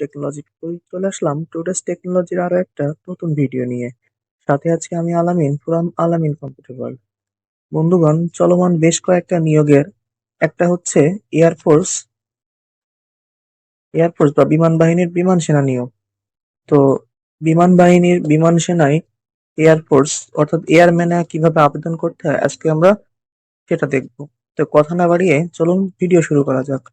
Technology চলে আসলাম। Today's টেকনোলজির আরও একটা নতুন ভিডিও নিয়ে। সাথে আছি আমি আলামিন, ফ্রম আলামিন কম্পিউটার ওয়ার্ল্ড। বন্ধুগণ, চলমান বেশ কয়েকটা নিয়োগের, একটা হচ্ছে এয়ারফোর্স এয়ারফোর্স বা বিমান বাহিনীর বিমান সেনা নিয়োগ। তো বিমান বাহিনীর বিমান সেনায় এয়ারফোর্স অর্থাৎ এয়ারম্যানে কীভাবে আবেদন করতে হয়, আজকে আমরা সেটা দেখব। তো কথা না বাড়িয়ে চলুন ভিডিও শুরু করা যাক।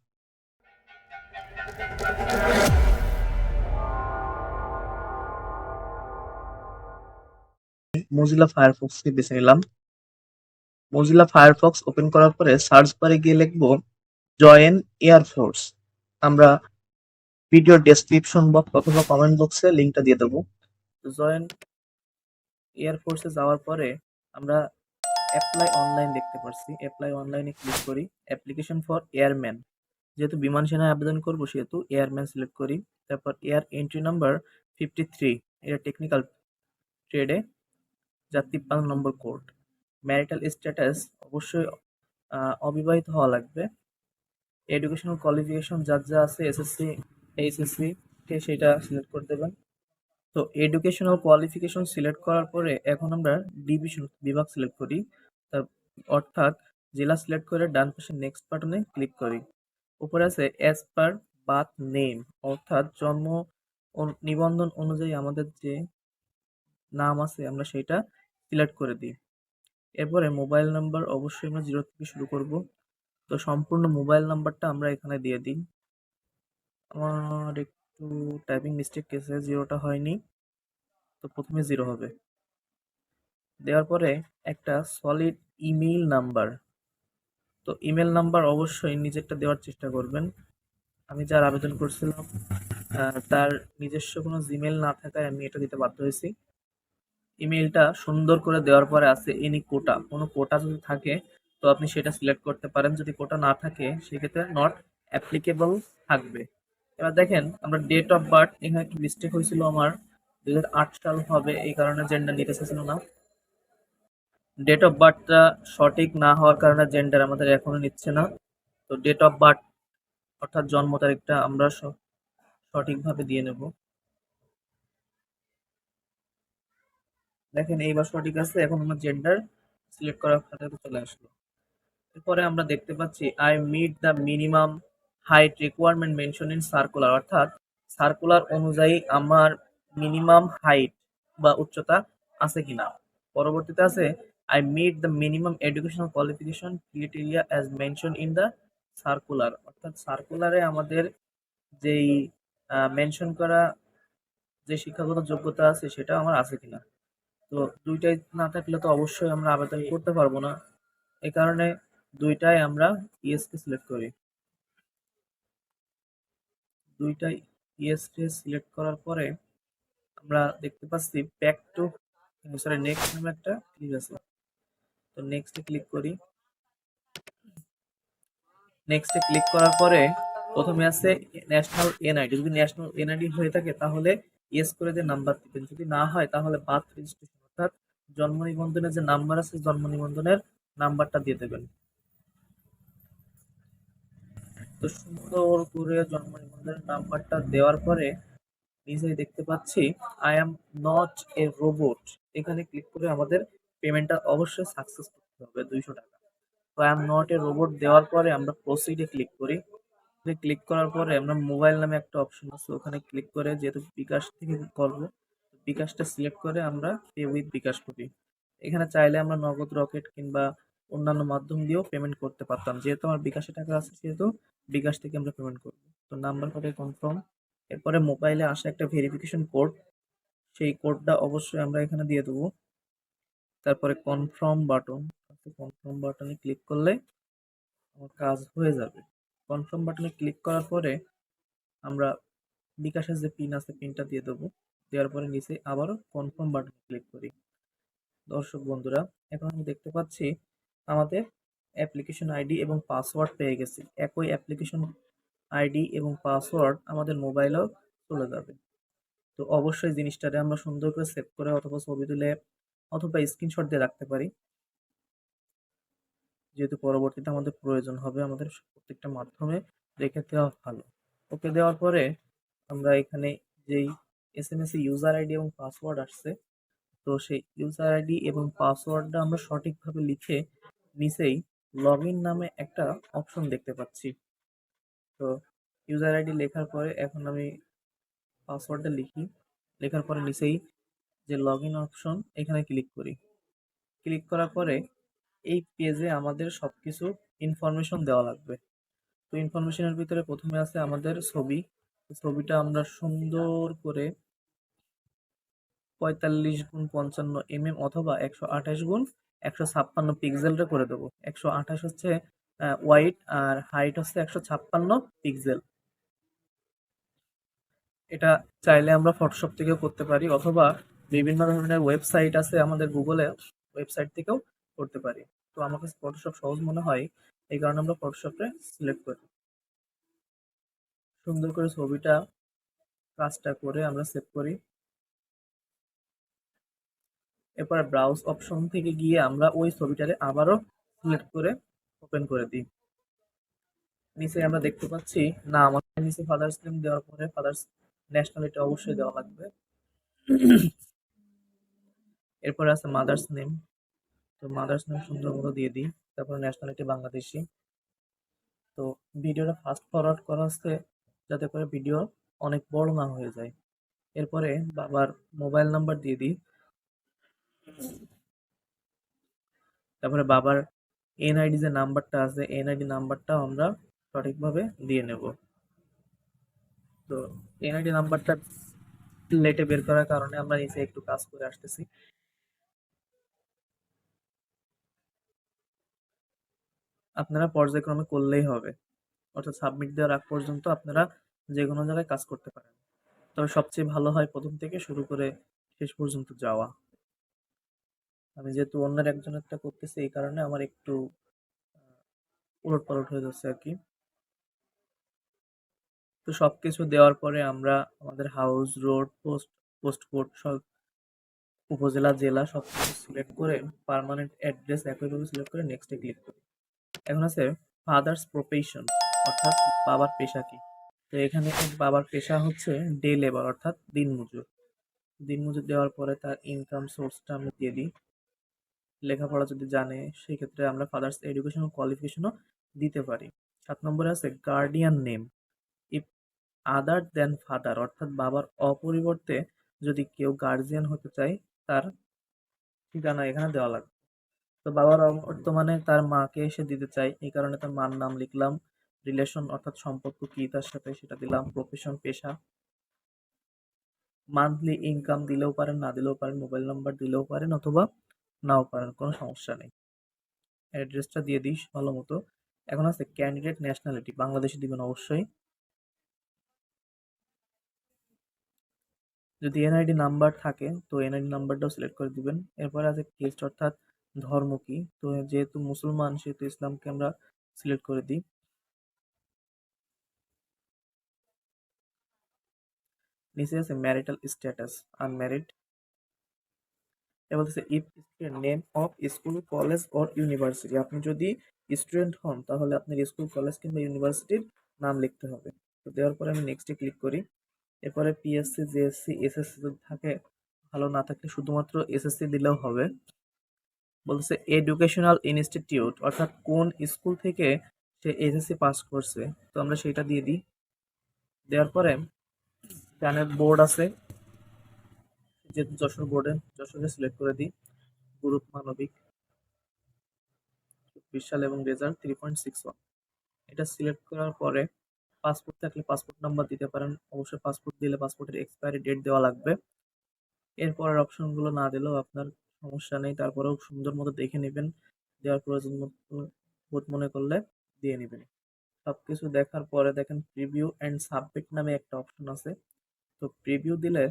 মোজিলা ফায়ারফক্স কে বেছে নিলাম। মোজিলা ফায়ারফক্স ওপেন করার পরে সার্চ বারে গিয়ে লিখব জয়েন এয়ারফোর্স আমরা ভিডিও ডেসক্রিপশন বক্স অথবা কমেন্ট বক্সে লিংকটা দিয়ে দেবো। জয়েন এয়ারফোর্সে যাওয়ার পরে আমরা অ্যাপ্লাই অনলাইন দেখতে পারছি। অ্যাপ্লাই অনলাইনে ক্লিক করি। অ্যাপ্লিকেশন ফর এয়ারম্যান যেহেতু বিমান সেনায় আবেদন করব, সেহেতু এয়ারম্যান সিলেক্ট করি। তারপর air entry number fifty three এটা টেকনিক্যাল ট্রেডে যার তিপ্পান্ন নম্বর কোড ম্যারিটাল স্ট্যাটাস অবশ্যই অবিবাহিত হওয়া লাগবে। এডুকেশনাল কোয়ালিফিকেশন যার যা আছে, এসএসসি, এইচএসসি সেটা সিলেক্ট করে দেবেন। তো এডুকেশনাল কোয়ালিফিকেশন সিলেক্ট করার পরে এখন আমরা ডিভিশন বিভাগ সিলেক্ট করি। তার, অর্থাৎ জেলা সিলেক্ট করে ডান পাশে নেক্সট বাটনে ক্লিক করি। উপরে আছে অ্যাজ পার বাথ নেম অর্থাৎ জন্ম নিবন্ধন অনুযায়ী আমাদের যে নাম আছে, আমরা সেটা সিলেক্ট করে দিই। এরপরে মোবাইল নাম্বার অবশ্যই আমরা জিরো থেকে শুরু করব। তো সম্পূর্ণ মোবাইল নাম্বারটা আমরা এখানে দিয়ে দিই। আমার একটু টাইপিং মিস্টেক কেসে জিরোটা হয়নি। তো প্রথমে জিরো হবে। দেওয়ার পরে একটা সলিড ইমেইল নাম্বার তো ইমেল নাম্বার অবশ্যই নিজেরটা দেওয়ার চেষ্টা করবেন। আমি যার আবেদন করছিলাম তার নিজস্ব কোনো জিমেল না থাকায় আমি এটা দিতে বাধ্য হয়েছি। ইমেলটা সুন্দর করে দেওয়ার পরে আছে এনি কোটা কোনো কোটা যদি থাকে, তো আপনি সেটা সিলেক্ট করতে পারেন। যদি কোটা না থাকে, সেক্ষেত্রে নট অ্যাপ্লিকেবল থাকবে। এবার দেখেন, আমরা ডেট অফ বার্থ এখানে একটু মিস্টেক হয়েছিল আমার। দু হাজার আট সাল হবে, এই কারণে জেন্ডার নিতে চাইছিল না। ডেট অফ বার্থটা সঠিক না হওয়ার কারণে জেন্ডার আমাদের এখনও নিচ্ছে না। তো ডেট অফ বার্থ অর্থাৎ জন্ম তারিখটা আমরা সঠিকভাবে দিয়ে নেব। দেখেন এইবার সঠিক আছে, এখন আমার জেন্ডার সিলেক্ট করার খাতাতে চলে আসলো। এরপরে আমরা দেখতে পাচ্ছি I meet the minimum height requirement mention in circular অর্থাৎ সার্কুলার অনুযায়ী আমার মিনিমাম হাইট বা উচ্চতা আছে কিনা। পরবর্তীতে আছে I meet the minimum educational qualification criteria as mention in the circular অর্থাৎ সার্কুলারে আমাদের যেই মেনশন করা যে শিক্ষাগত যোগ্যতা আছে সেটা আমার আছে কিনা। তো দুইটাই না থাকলে তো অবশ্যই আমরা আবেদন করতে পারব না। এই কারণে দুইটাই আমরা ইএসকে সিলেক্ট করি। দুইটাই ইএস কে সিলেক্ট করার পরে আমরা দেখতে পাচ্ছি ব্যাক টু সরি নেক্সট নামে একটা ক্লিক আছে। তো নেক্সটে ক্লিক করি। নেক্সটে ক্লিক করার পরে প্রথমে আছে ন্যাশনাল এনআইডি যদি ন্যাশনাল এনআইডি হয়ে থাকে তাহলে ইয়েস করে দিয়ে নাম্বার দিবেন। যদি না হয়, তাহলে বার্থ রেজিস্ট্রেশন অর্থাৎ জন্ম নিবন্ধনের যে নাম্বার আছে, জন্ম নিবন্ধনের নাম্বারটা দিয়ে দেবেন। তো সুন্দর করে জন্ম নিবন্ধনের নাম্বারটা দেওয়ার পরে নিজেই দেখতে পাচ্ছি I am not a robot এখানে ক্লিক করে আমাদের পেমেন্টটা অবশ্যই সাকসেস করতে হবে, দুইশো টাকা। তো I am not a robot দেওয়ার পরে আমরা প্রসিডে ক্লিক করি। ক্লিক করার পরে আমরা মোবাইল নামে একটা অপশন আছে, ওখানে ক্লিক করে যেহেতু বিকাশ থেকে করব, বিকাশটা সিলেক্ট করে আমরা পে উইথ বিকাশ করি এখানে চাইলে আমরা নগদ রকেট কিংবা অন্যান্য মাধ্যম দিয়েও পেমেন্ট করতে পারতাম, যেহেতু আমার বিকাশে টাকা আছে সেহেতু বিকাশ থেকে আমরা পেমেন্ট করব। তো নাম্বার কোডে কনফার্ম এরপরে মোবাইলে আসা একটা ভেরিফিকেশন কোড সেই কোডটা অবশ্যই আমরা এখানে দিয়ে দেবো। তারপরে কনফার্ম বাটন কনফার্ম বাটনে ক্লিক করলে আমার কাজ হয়ে যাবে। কনফার্ম বাটনে ক্লিক করার পরে আমরা বিকাশের যে পিন আছে পিনটা দিয়ে দেবো। দেওয়ার পরে নিচে আবারও কনফার্ম বাটনে ক্লিক করি। দর্শক বন্ধুরা, এখন আমি দেখতে পাচ্ছি আমাদের অ্যাপ্লিকেশন আইডি এবং পাসওয়ার্ড পেয়ে গেছি। একই অ্যাপ্লিকেশন আইডি এবং পাসওয়ার্ড আমাদের মোবাইলেও চলে যাবে। তো অবশ্যই জিনিসটারে আমরা সুন্দর করে সেভ করে অথবা ছবি তুলে অথবা স্ক্রিনশট দিয়ে রাখতে পারি। যেহেতু পরবর্তীতে আমাদের প্রয়োজন হবে আমাদের প্রত্যেকটা মাধ্যমে, রেখে দেওয়া ভালো। ওকে, দেওয়ার পরে আমরা এখানে যেই এস এম এস এ ইউজার আইডি এবং পাসওয়ার্ড আসছে, তো সেই ইউজার আইডি এবং পাসওয়ার্ডটা আমরা সঠিকভাবে লিখে নিচেই লগ ইন নামে একটা অপশন দেখতে পাচ্ছি। তো ইউজার আইডি লেখার পরে এখন আমি পাসওয়ার্ডটা লিখি। লেখার পরে নিচেই যে লগ ইন অপশন এখানে ক্লিক করি। ক্লিক করার পরে এই পেজে আমাদের সব কিছু ইনফরমেশন দেওয়া লাগবে। তো ইনফরমেশনের ভিতরে প্রথমে আছে আমাদের ছবি। ছবিটা আমরা সুন্দর করে পঁয়তাল্লিশ গুণ পঞ্চান্ন এমএম অথবা একশো আঠাশ গুণ একশো ছাপ্পান্ন পিক্সেলটা করে দেবো। একশো আঠাশ হচ্ছে ওয়াইট আর হাইট হচ্ছে একশো ছাপ্পান্ন পিক্সেল এটা চাইলে আমরা ফটোশপ থেকেও করতে পারি অথবা বিভিন্ন ধরনের ওয়েবসাইট আছে আমাদের গুগলে ওয়েবসাইট থেকেও করতে পারি। তো আমার কাছে ফটোশপ সহজ মনে হয়, এই কারণে আমরা ফটোশপে সিলেক্ট করি। সুন্দর করে ছবিটা, কাজটা করে আমরা সেভ করি। এরপর ব্রাউজ অপশন থেকে গিয়ে আমরা ওই ছবিটারে আবারও সিলেক্ট করে ওপেন করে দিই। নিচে আমরা দেখতে পাচ্ছি, না, আমাদের নিচে ফাদার্স নেম দেওয়ার পরে ফাদার্স ন্যাশনালিটি অবশ্যই দেওয়া লাগবে। এরপরে আছে মাদার্স নেম তো মাদার্স নাম সুন্দর মতো দিয়ে দিই। তারপরে ন্যাশনালিটি বাংলাদেশি। তো ভিডিওটা ফাস্ট ফরওয়ার্ড করা হচ্ছে যাতে করে ভিডিও অনেক বড় না হয়ে যায়। এরপরে বাবার মোবাইল নাম্বার দিয়ে দিই। তারপরে বাবার এনআইডি যে নাম্বারটা আছে এনআইডি নাম্বারটাও আমরা সঠিকভাবে দিয়ে নেব। তো এনআইডি নাম্বারটা লেটে বের করার কারণে আমরা নিচে একটু কাজ করে আসতেছি। আপনারা পর্যায়ক্রমে করলেই হবে। অর্থাৎ সাবমিট দেওয়ার আগ পর্যন্ত আপনারা যে কোনো জায়গায় কাজ করতে পারেন। তবে সবচেয়ে ভালো হয় প্রথম থেকে শুরু করে শেষ পর্যন্ত যাওয়া। আমি যেহেতু অন্যের একজনেরটা করতেছি, এই কারণে আমার একটু উলট পালট হয়ে যাচ্ছে আর কি। তো সব কিছু দেওয়ার পরে আমরা আমাদের house road post post code সব উপজেলা, জেলা সব কিছু সিলেক্ট করে পার্মানেন্ট অ্যাড্রেস একইভাবে সিলেক্ট করে নেক্সটে ক্লিক করি। এখন আছে ফাদার্স প্রফেশন অর্থাৎ বাবার পেশা কি? তো এখানে বাবার পেশা হচ্ছে ডে লেবার অর্থাৎ দিনমজুর দিনমজুর দেওয়ার পরে তার ইনকাম সোর্সটা আমরা দিয়ে দিই। লেখাপড়া যদি জানে সেই ক্ষেত্রে আমরা ফাদার্স এডুকেশন কোয়ালিফিকেশনও দিতে পারি। সাত নম্বরে আছে guardian name if other then father অর্থাৎ বাবার অপরিবর্তে যদি কেউ গার্জিয়ান হতে চায়, তার ঠিকানা এখানে দেওয়া লাগবে। তো বাবার বর্তমানে তার মাকে এসে দিতে চাই। এই কারণে তার মার নাম লিখলাম। রিলেশন অর্থাৎ সম্পর্ক কি তার সাথে সেটা দিলাম। প্রফেশন পেশা। মান্থলি ইনকাম দিলেও পারেন, না দিলেও পারেন, মোবাইল নাম্বার দিলেও পারেন অথবা নাও পারেন, কোনো সমস্যা নেই। অ্যাড্রেসটা দিয়ে দিস ভালো মতো এখন আছে ক্যান্ডিডেট ন্যাশনালিটি, বাংলাদেশে দিবেন অবশ্যই। যদি এনআইডি নাম্বার থাকে, তো এনআইডি নাম্বারটাও সিলেক্ট করে দিবেন। এরপরে আছে কেস্ট অর্থাৎ ধর্ম কি? তো যেহেতু মুসলমান, সেহেতু ইসলামকে আমরা সিলেক্ট করে দিই। নিচে আছে ম্যারিটাল স্ট্যাটাস আনম্যারিড এ বলতেছে if student name of school college or university আপনি যদি স্টুডেন্ট হন, তাহলে আপনার স্কুল কলেজ কিংবা ইউনিভার্সিটির নাম লিখতে হবে। তো দেওয়ার পরে আমি নেক্সটে ক্লিক করি। এরপরে পিএসসি জেএসসি এসএসসি থাকে, ভালো না থাকলে শুধুমাত্র এসএসসি দিলেও হবে। বলছে এডুকেশনাল ইনস্টিটিউট অর্থাৎ কোন স্কুল থেকে সে এসএসসি পাস করছে। তো আমরা সেটা দিয়ে দিই। দেওয়ার পরে প্যানেল বোর্ড আছে। যেহেতু যশোর বোর্ডে যশোরে সিলেক্ট করে দিই। গ্রুপ মানবিক। চব্বিশ সাল এবং result three point six one এটা সিলেক্ট করার পরে পাসপোর্ট থাকলে পাসপোর্ট নাম্বার দিতে পারেন। অবশ্যই পাসপোর্ট দিলে পাসপোর্টের এক্সপায়ারি ডেট দেওয়া লাগবে। এরপরের অপশনগুলো না দিলেও আপনার সমস্যা নেই। তারপরেও সুন্দর মতো দেখে নেবেন। দেওয়ার প্রয়োজন বোধ মনে করলে দিয়ে নেবেন। সব কিছু দেখার পরে দেখেন প্রিভিউ অ্যান্ড সাবমিট নামে একটা অপশন আছে। তো প্রিভিউ দিলে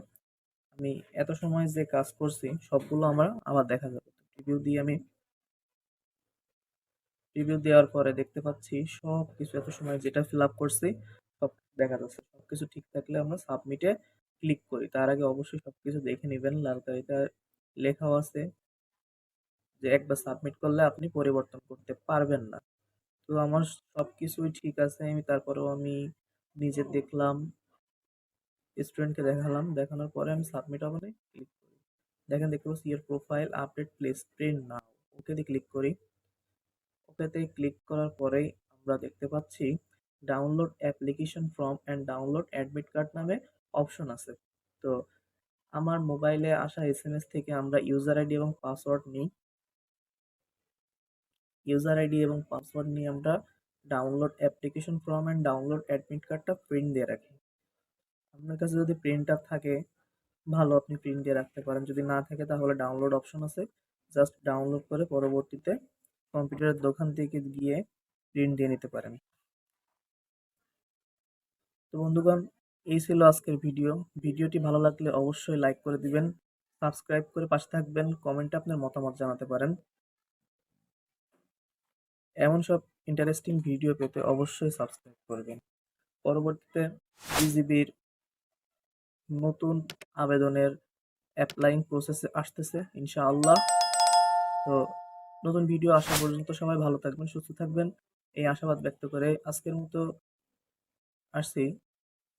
আমি এত সময় যে কাজ করছি, সবগুলো আমার আবার দেখা যাবে। প্রিভিউ দিয়ে আমি প্রিভিউ দেওয়ার পরে দেখতে পাচ্ছি সব কিছু এত সময় যেটা ফিল আপ করছি, সব দেখা যাচ্ছে। সব কিছু ঠিক থাকলে আমরা সাবমিটে ক্লিক করি। তার আগে অবশ্যই সব কিছু দেখে নেবেন। লাল কালিতে লেখাও আছে যে একবার সাবমিট করলে আপনি পরিবর্তন করতে পারবেন না। তো আমার সব কিছুই ঠিক আছে, আমি তারপরেও আমি নিজে দেখলাম স্টুডেন্টকে দেখালাম, দেখানোর পরে আমি সাবমিট অপশনে ক্লিক করি। দেখেন, দেখতে পাচ্ছি your profile update place print now ওকেতে ক্লিক করি। ওকেতে ক্লিক করার পরেই আমরা দেখতে পাচ্ছি download application form and download admit card নামে অপশন আছে। তো আমার মোবাইলে আসা এসএমএস থেকে আমরা ইউজার আইডি এবং পাসওয়ার্ড নিই। ইউজার আইডি এবং পাসওয়ার্ড নিয়ে আমরা download application form and download admit কার্ডটা প্রিন্ট দিয়ে রাখি। আপনার কাছে যদি প্রিন্টার থাকে, ভালো আপনি প্রিন্ট দিয়ে রাখতে পারেন। যদি না থাকে তাহলে ডাউনলোড অপশন আছে। জাস্ট ডাউনলোড করে পরবর্তীতে কম্পিউটারের দোকান থেকে গিয়ে প্রিন্ট দিয়ে নিতে পারেন। তো বন্ধুগণ এই ছিল আজকের ভিডিও। ভিডিওটি ভালো লাগলে অবশ্যই লাইক করে দিবেন সাবস্ক্রাইব করে পাশে থাকবেন কমেন্টে আপনার মতামত জানাতে পারেন। এমন সব ইন্টারেস্টিং ভিডিও পেতে অবশ্যই সাবস্ক্রাইব করবেন। পরবর্তীতে বিজিবির নতুন আবেদনের অ্যাপ্লাইং প্রসেসে আসতেছে, ইনশাআল্লাহ। তো নতুন ভিডিও আসা পর্যন্ত সবাই ভালো থাকবেন, সুস্থ থাকবেন। এই আশাবাদ ব্যক্ত করে আজকের মতো আসছি।